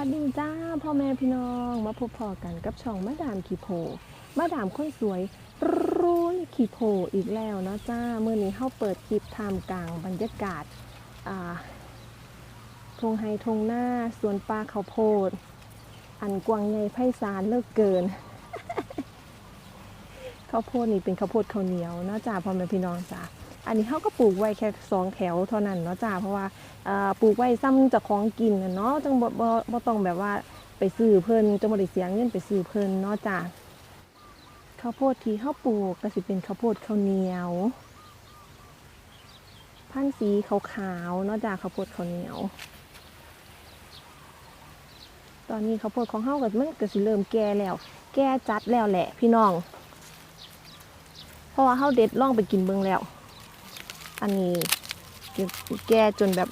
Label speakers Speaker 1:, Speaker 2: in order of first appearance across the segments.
Speaker 1: วัสดีจ้าพ่อแม่พี่น้องมาพบพอกันกับช่องมาดามขีโพมาดามคนสวยรุ่นขีโพอีกแล้วนะจ้าเมื่อนี้เข้าเปิดคลิปทำกลางบรรยากาศอ่าทงไฮทงหน้าสวนปลาข้าวโพด อันกวางใหญ่ไพศาลเลิกเกินข้าวโพดนี่เป็นข้าวโพดข้าวเหนียวนะจ้าพ่อแม่พี่น้องจ้า อันนี้เขาก็ปลูกไว้แค่สองแถวเท่านั้นเนาะจ้าเพราะว่าปลูกไว้ซ้ำจากของกินเนาะจังบ่บ่บ่ต้องแบบว่าไปซื้อเพิ่นจังบ่ได้เสียเงินไปซื้อเพิ่นเนาะจ้ะข้าวโพดที่เฮาปลูกก็สิเป็นข้าวโพดข้าวเหนียว พันธุ์สีขาวๆเนาะจ้ะข้าวโพดข้าวเหนียว ตอนนี้ข้าวโพดของเฮาก็มันก็สิเริ่มแก่แล้ว แก่จัดแล้วแหละพี่น้อง เพราะว่าเฮาเด็ดล่องไปกินเบิ่งแล้ว อันนี้แก่จนแบบ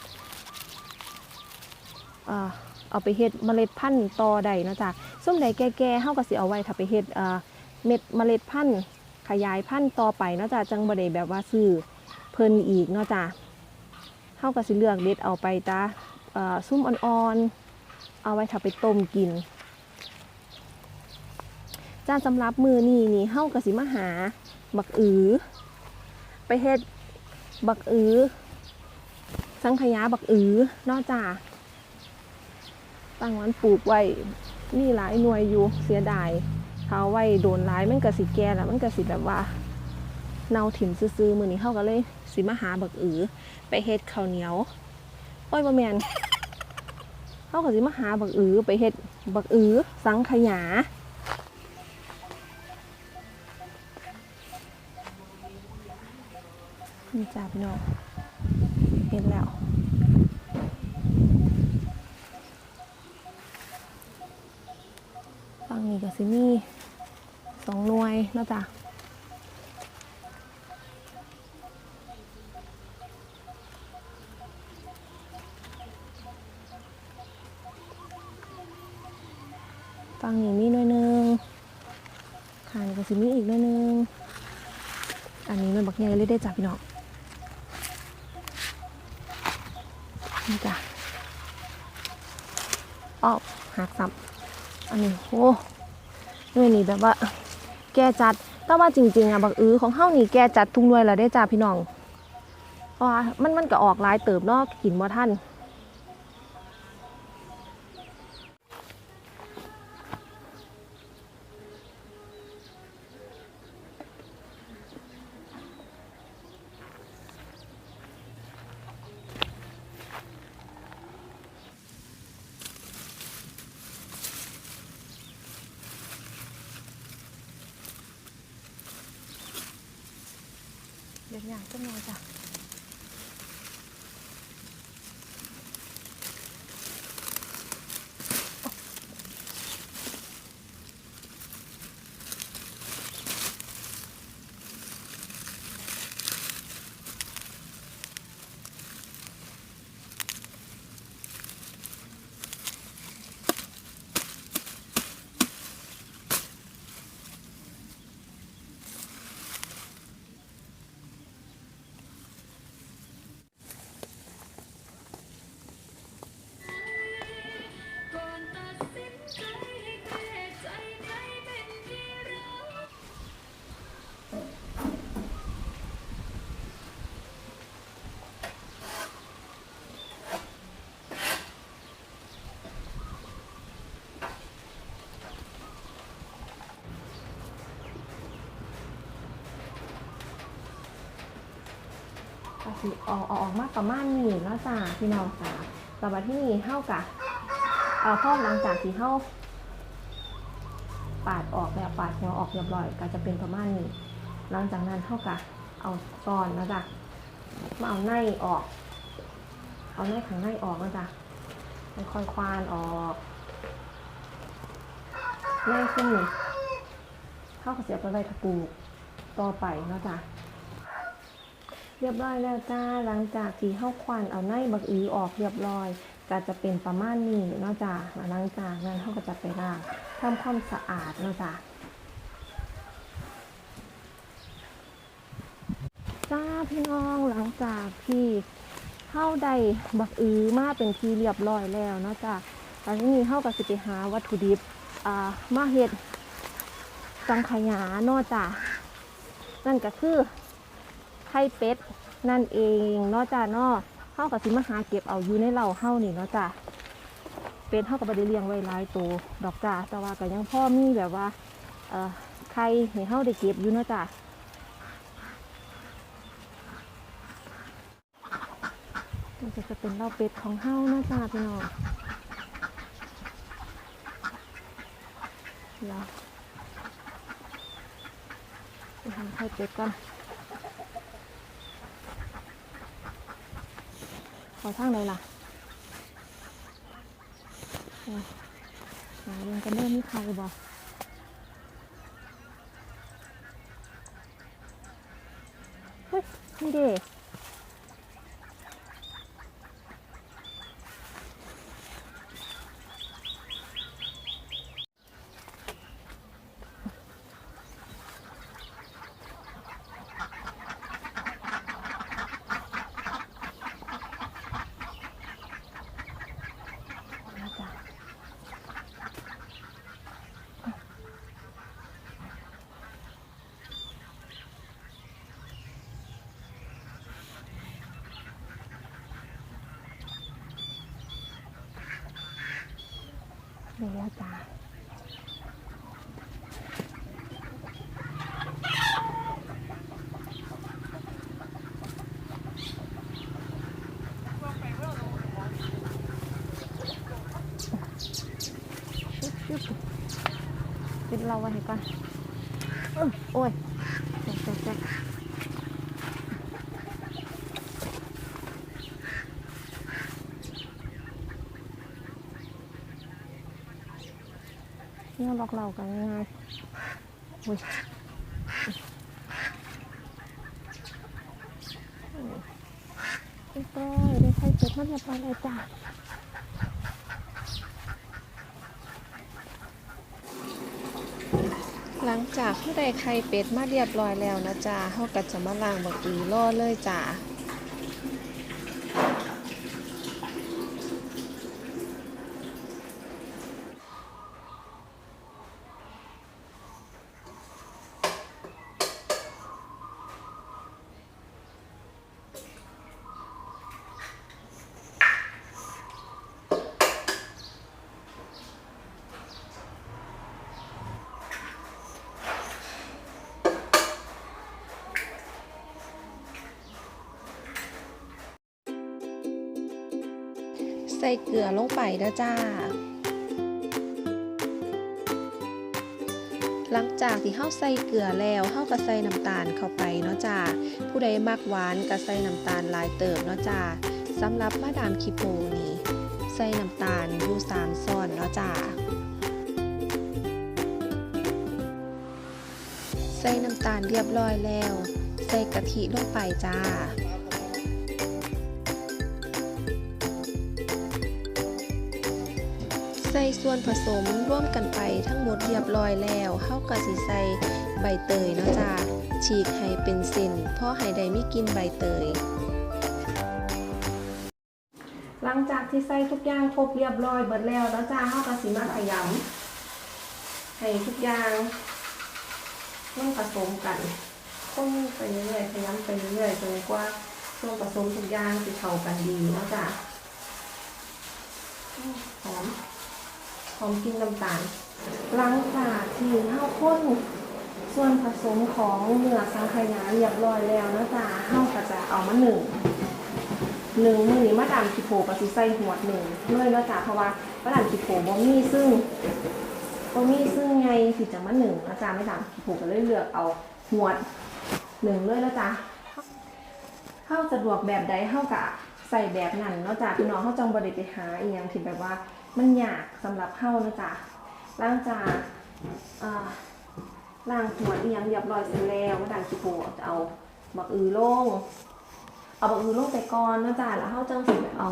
Speaker 1: เอาไปเฮ็ดเมล็ดพันธุ์ต่อได้เนาะจ๊ะส้มใดแก่ๆเฮาก็สิเอาไว้ถ้าไปเฮ็ดเม็ดเมล็ดพันธุ์ขยายพันธุ์ต่อไปเนาะจ๊ะจังบ่ได้แบบว่าซื้อเพิ่นอีกเนาะจ๊ะเฮาก็สิเลือกเด็ดเอาไปจ้าเอ่อซุ่มอ่อนๆ เอาไว้ถ้าไปต้มกินจ้าสำหรับมือนี้นี่เฮาก็สิมาหาบักอือ ไปเฮ็ด บักอือ สังขยาบักอือนอกจากตั้งวันปลูกไว้นี่หลายหน่วยอยู่เสียดายเขาไว้โดนร้ายมันก็สิแก่แล้วมันก็สิแบบว่าเนาถิ่มซื่อมือนี้เขาก็เลยสิมาหาบักอือ ไปเฮ็ดข้าวเหนียวโอ้ยบ่แมนเขาก็สิมาหาบักอือไปเฮ็ดบักอือสังขยา นี่จ้าพี่น้องเห็นแล้วฝั่งนี้ก็สิมีสองหน่วยนะจ้ะฝั่งนี้มีหน่วยหนึ่งทางนี้ก็สิมีอีกหน่วยหนึ่งอันนี้มันบักใหญ่เลยได้จ้ะพี่น้อง จ้ะอ้อหักซับอันนี้โอ้ด้วยนี่แบบว่า แกจัดแต่ว่าจริงๆอะบักอื้อของเฮานี่แกจัดทุกหน่วยแล้วได้จ้าพี่น้องเพราะว่ามันมันก็ออกลายเติบนอกกินบ่ทัน สิออกออกมากประมาณนี้เนาะจ้าพี่น้องจ้าต่ว่าที่นี่เฮากะเอ่อพอหลังจากที่เฮาปาดออกแล้วปาดหัวออกเรียบร้อยก็จะเป็นประมาณนี้ หลังจากนั้นเท่ากับเอาซ้อนนะจ๊ะมาเอาในออก เอาในข้างในออกนะจ๊ะค่อยๆควานออกในขึ้นเท่ากับเสียบไปไว้ตะปูต่อไปนะจ๊ะ เรียบร้อยแล้วจ้าหลังจากที่เข้าควานเอาในบักอือออกเรียบร้อยก็จะเป็นประมาณนี้เนาะจ๊ะหลังจากนั้นเขาก็จะไปล้างทำความสะอาดเนาะจ๊ะจ้าพี่น้องหลังจากที่เข้าได้บักอือมาเป็นทีเรียบร้อยแล้วเนาะจ้าตอนนี้เฮาก็สิไปหาวัตถุดิบอ่ามาเฮ็ดสังขยาเนอจ้ะนั่นก็คือ ข่เป็ดนั่นเองเนอจ้ะเนอเฮาก็สิมาหาเก็บเอาอยู่ในเหล่าเฮานี่เนาะจ้ะเป็ดเฮาก็บ่ได้เลี้ยงไว้หลายตัวดอกจ้ะแต่ว่าก็ยังพ่อมีแบบว่าเอ่อไข่ให้เฮาได้เก็บอยู่เนาะจ้ะมันก็จะเป็นเหล้าเป็ดของเฮานะจ้าพี่น้องเดี๋ยวไปทำไข่เป็ดก่อ นขอทางไหนล่ะโอ้ยหาเรื่องกันเริ่มมีใครบอกเฮ้ยนี่เด้ เดี๋ยแล้วจ้าชุบชุบปิดเราไว้ให้ก่อนโอ้ยแจ๊กแจ๊กแจ๊ก เนี่ยล็อกเรากันง่ายอุ้ยเรียบร้อยได้ไข่เป็ดมาเรียบร้อยเลยจ้า
Speaker 2: หลังจากที่ได้ไข่เป็ดมาเรียบร้อยแล้วนะจ๊ะเขาก็จะมาล้างบักอือรอเลยจ้ะ ใส่เกลือลงไปนะจ้า หลังจากที่เฮาใส่เกลือแล้วเฮาก็ใส่น้ำตาลเข้าไปเนาะจ้า ผู้ใดมักหวานก็ใส่น้ำตาลลายเติบเนาะจ้าสำหรับมาดามคิโปนี่ใส่น้ำตาลอยู่3ช้อนเนาะจ้าใส่น้ำตาลเรียบร้อยแล้ว ใส่กะทิลงไปจ้า ส่ส่วนผสมร่วมกันไปทั้งหมดเรียบร้อยแล้วเฮาก็สิใส่ใบเตยเนาะจ้าฉีกให้เป็นเส้นเพราะให้ได้มีกลินใบเตย
Speaker 1: หลังจากที่ใส่ทุกอย่างครบเรียบร้อยเบิดแล้วแล้วจ้าเฮาก็สิมาขยำให้ทุกอย่างมันผสมกันคนไปเรื่อยๆขยำไปเรื่อยๆจนกว่าส่วนผสมทุกอย่างสิเข้ากันดีเนาะจ้าหอม หอมกินน้ำตาลหลังจากที่เฮาข้นส่วนผสมของเนื้อสังขยาเรียบร้อยแล้วนะจ้าเฮาก็จะเอามาหนึ่งหนึ่งมือนี้มาดามคิโพก็สิใส่หัวหนึ่งเลยแล้วจ้ะเพราะว่ามาดามคิโพบ่มีซึ่งบ่มีซึ่งไงที่จะมาหนึ่งอาจารย์มาดามคิโพก็เลยเลือกเอาหัวหนึ่งเลยแล้วจ้ะเฮาสะดวกแบบใดเฮากะใส่แบบนั้นเนาะจ้ะพี่น้องเฮาจังบ่ได้ไปหาอีหยังที่แบบว่า มันยากสำหรับเฮานะจ้ะหลังจากอ่าล้างหัวดอียังเรียบร้อยเสร็จแล้วมาดามคิโพจะเอาบักอือลงเอาบักอือลงไปก่อนนะจ้ะแล้วเขาจังสิเอา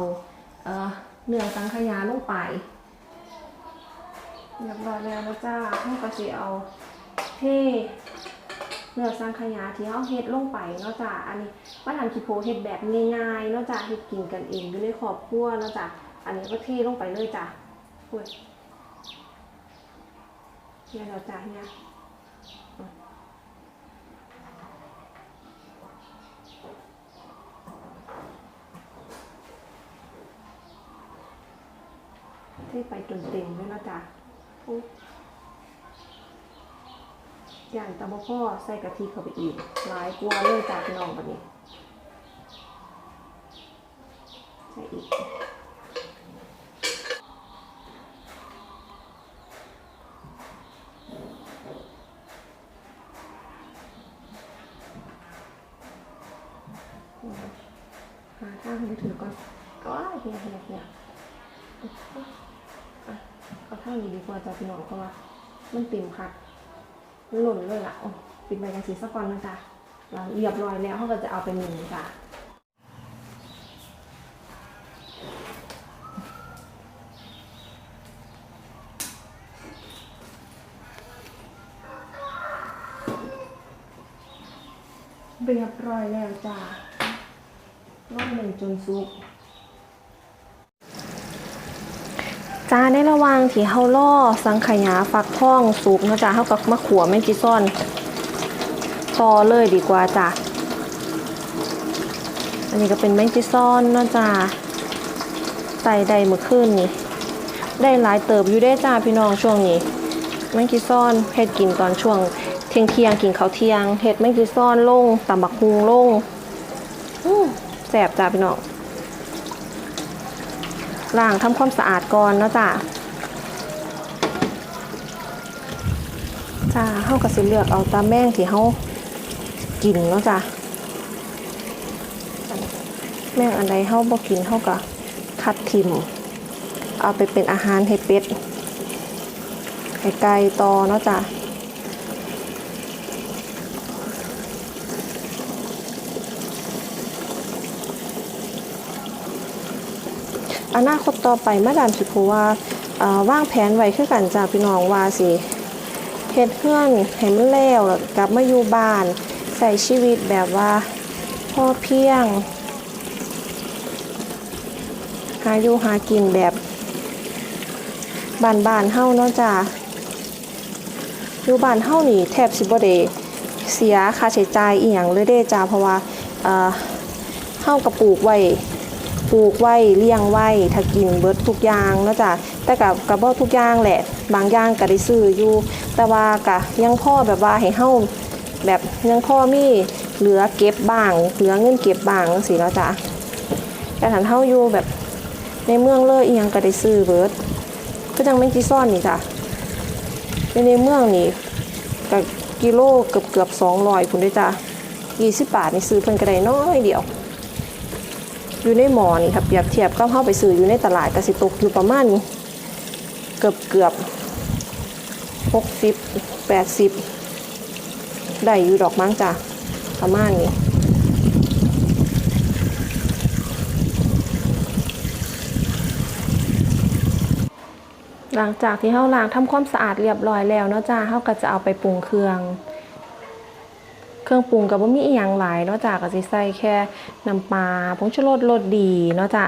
Speaker 1: เนื้อสังขยาลงไปเรียบร้อยแล้วนะจ้าเขาก็สิเอาเทเนื้อสังขยาที่เขาเฮ็ดลงไปเนาะจ้ะอันนี้มาทำคิโพเฮ็ดแบบง่ายๆเนาะจ้ะเฮ็ดกินกันเองอยู่ในครอบครัวเนาะจ้ะ อันนี้ก็เทลงไปเลยจ้ะโพพูดเนี่ยเราจ่ายเนี่ยอ่ไปจนเต็มเลยนะจ๊ะอย่างตะบพ่อใส่กะทิเข้าไปอีกหลายกลัวเลยจ้าพี่น้องแบบนี้ ใส่อีก หาทางให้ถือก่อน ว้ายเฮียเฮียเฮียอะเอางนี้ดีกว่าจ้ะพี่น้องเพราะว่ามันติ่มคักหล่นเลยล่ะโอ้ปิดใบกันสีสักก่อนนะจ๊ะเราเรียบร้อยแล้วเขาก็จะเอาไปหนึ่งจ้ะเรียบร้อยแล้วจ้ะรอบหนึ่งจนสุก จ้าในระหว่างที่เฮาล่อสังขยาฟักทองสุกเนาะจ้าเฮากับมะขัวไม่กี่ซ่อนต่อเลยดีกว่าจ้ะอันนี้ก็เป็นแมงจีซ่อนเนาะจ้าใส่ได้เมื่อคืนนี่ได้หลายเติบอยู่ได้จ้าพี่น้องช่วงนี้แมงจีซ่อนเฮ็ดกินตอนช่วงเที่ยงเที่ยงกินข้าวเที่ยงเฮ็ดแมงจีซ่อนลงตำบักฮุงลงแสบจ้าพี่น้อง ล้างทำความสะอาดก่อนเนาะจ้าจ้าเฮาก็สิเลือกเอาตาแม่งที่เฮากินเนาะจ้าแม่งอันใดเฮาบ่กินเฮาก็คัดทิมเอาไปเป็นอาหารให้เป็ดให้ไก่ต่อเนาะจ้า อนาคตต่อไปมาดามสิพูว่าเอ่อวางแผนไว้คือกันจ้าพี่น้องว่าสิเฮ็ดเพื่อนให้มันแล้วแล้วกลับมาอยู่บ้านใส่ชีวิตแบบว่าพ่อเพียง หาอยู่หากินแบบบ้านๆเฮาเนาะจ้าอยู่บ้านเฮานี่แทบสิบ่ได้เสียค่าใช้จ่ายอีหยังเลยเด้จ้าเพราะว่าเอ่อเฮาก็ปลูกไว้ ลูกไว้เลี้ยงไว้ถ้ากินเบิดทุกอย่างนะจ้ะแต่กับกับบ่ทุกอย่างแหละ บางอย่างก็ได้ซื้ออยู่ แต่ว่าก็ยังพ่อแบบว่าให้เฮาแบบยังพ่อมีเหลือเก็บบ้าง เหลือเงินเก็บบ้างสิเนาะจ้ะแต่ถ้าเฮาอยู่แบบในเมืองเลยอีหยังก็ได้ซื้อเบิดก็จังไม่กี่ซ่อนนี่จ้ะในในเมืองนี่ก็กิโลเกือบเกือบ200พุ่นเด้อจ้ะ20บาทนี่ซื้อเพิ่นก็ได้น้อยเดียว อยู่ในหมอนี่ครับเปรียบเทียบก็เข้าไปซื้ออยู่ในตลาดกสิตกอยู่ประมาณเกือบเกือบหกสิบแปดสิบได้อยู่ดอกมั้งจ้ะประมาณนี้หลังจากที่เฮาล้างทำความสะอาดเรียบร้อยแล้วเนาะจ้าเฮาก็จะเอาไปปรุงเครื่อง เครื่องปรุงกับว่ามีอีหยังหลายเนาะจ้ะก็สิใส่แค่น้ำปลาผงชูรสรสดีเนาะจ้ะ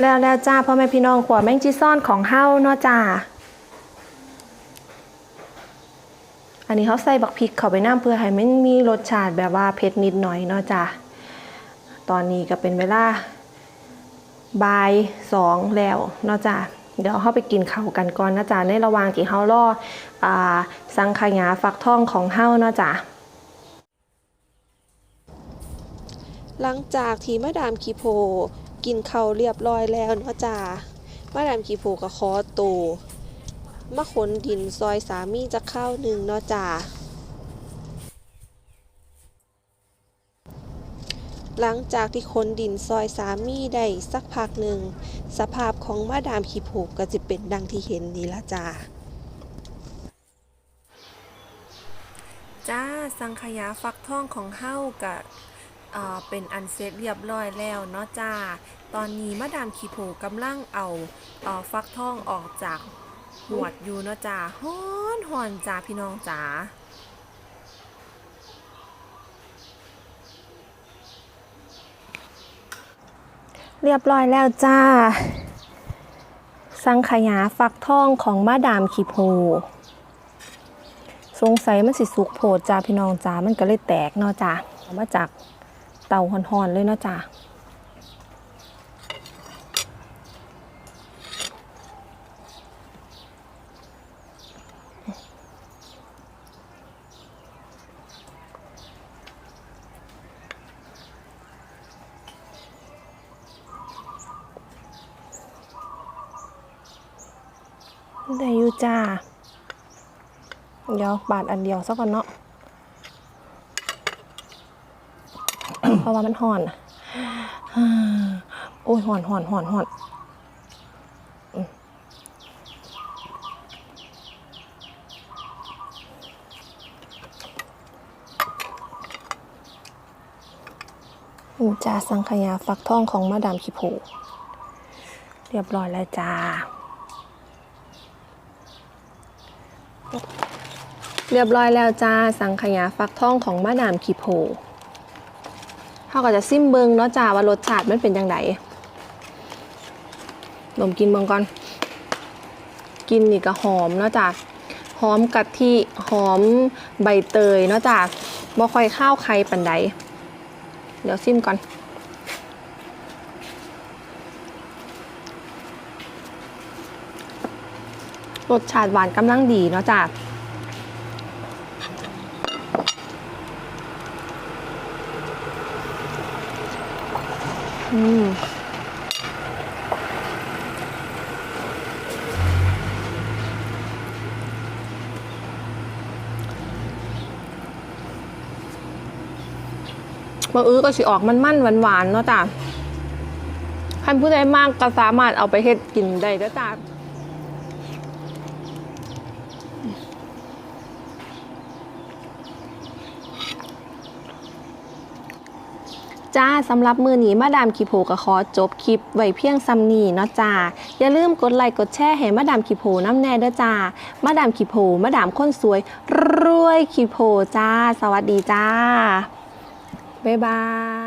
Speaker 1: แล้วแล้วจ้าพ่อแม่พี่น้องขวแมงจีซ่อนของเฮาเนาะจ้า อันนี้เขาใส่บักพริกเข้าไปน้ำเพื่อให้มันมีรสชาติแบบว่าเผ็ดนิดหน่อยเนาะจ้า ตอนนี้ก็เป็นเวลาบ่ายสองแล้วเนาะจ้าเดี๋ยวเขาไปกินข้าวกันก่อนนะจ้าในระหว่างที่เฮารออาสังขยาฟักทองของเฮาเนาะจ้า
Speaker 2: หลังจากที่มาดามคีโพ กินข้าวเรียบร้อยแล้วเนาะจ้ามาดามคีโพก็ขอตัวมาขนดินซอยสามีจะเข้าหนึ่งเนาะจ้าหลังจากที่คนดินซอยสามีได้สักพักหนึ่ง สภาพของมาดามขีโพก็จะเป็นดังที่เห็นนี่ละจ้า
Speaker 1: จ้าสังขยาฟักทองของเฮ้ากับ เป็นอันเสร็จเรียบร้อยแล้วเนาะจ้า ตอนนี้มาดามขีโผกำลังเอาเออฟักทองออกจากหวดอยู่เนาะจ้าฮ้อนหอนจ้าพี่น้องจ้าเรียบร้อยแล้วจ้า สังขยาฟักทองของมาดามขีโพสงสัยมันสิสุกโพดจ้าพี่น้องจ้ามันก็เลยแตกเนาะจ้าเอามาจาก เตาห่อนๆเลยนะจ้าได้อยู่จ้า เดี๋ยวบาดอันเดียวซะก่อนเนาะ เพ ราะว่ามันห่อนอะโอ้ยห่อนห่อนห่อนห่อนอืมนี่จ้าสังขยาฟักทองของมาดามคิโพเรียบร้อยแล้วจ้า เรียบร้อยแล้วจ้า สังขยาฟักทองของมาดามคีโพ เขาก็จะซิมเบิงเนาะจ้าว่ารสชาติมันเป็นยังไงลมกินเบิงก่อน กินนี่ก็หอมเนาะจ้าหอมกะทิหอมใบเตยเนาะจ้าบ่ค่อยข้าวใครปันใด เดี๋ยวซิมก่อนรสชาติหวานกำลังดีเนาะจ้า บางอื้อก็สิออกมันๆหวานๆเนาะจ้ะคันผู้ใดมากก็สามารถเอาไปเฮ็ดกินได้เด้อจ้ะจ้าสำหรับมือหนีมาดามคิโพก็ขอจบคลิปไว้เพียงซ้ำนีเนาะจ้า อย่าลืมกดไลค์กดแชร์ให้มาดามคิโพน้ำแน่เด้อจ้า มาดามคิโพมาดามคนสวย รวยคิโพจ้า สวัสดีจ้า บ๊ายบาย